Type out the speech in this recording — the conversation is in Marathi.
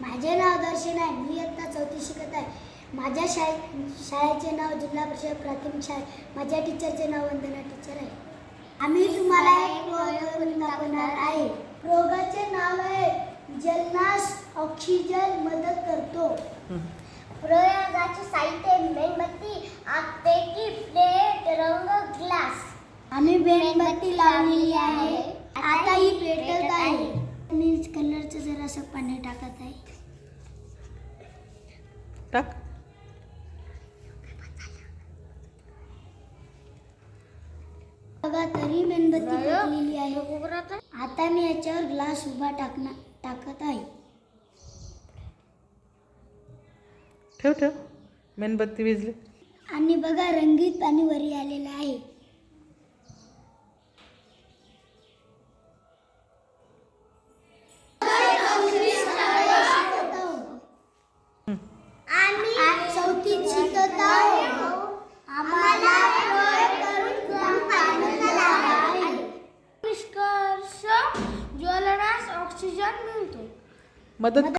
माझे नाव दर्शन आहे. मी इयत्ता चौथी शिकत आहे. माझ्या शाळे शाळेचे नाव जिल्हा परिषद प्राथमिक शाळा. माझ्या टीचरचे नाव वंदना टीचर आहे. आम्ही तुम्हाला एक प्रयोग दाखवणार आहे. प्रयोगाचे नाव आहे. जलनास ऑक्सिजन मदत करतो. प्रयोगाचे साहित्य मेणबत्ती आगपेटी प्लेट रंग ग्लास. आम्ही मेणबत्ती लावलेली आहे. टाक. बघा तरी मेणबत्ती पेटलेली आहे. आता. मी याच्यावर ग्लास उभा टाकणार टाकत आहे. ठेव ठेव. मेणबत्ती विजली. आणि बघा रंगीत पाणी वरी आलेलं निष्कर्ष ज्वलनास ऑक्सिजन मिळतो मदत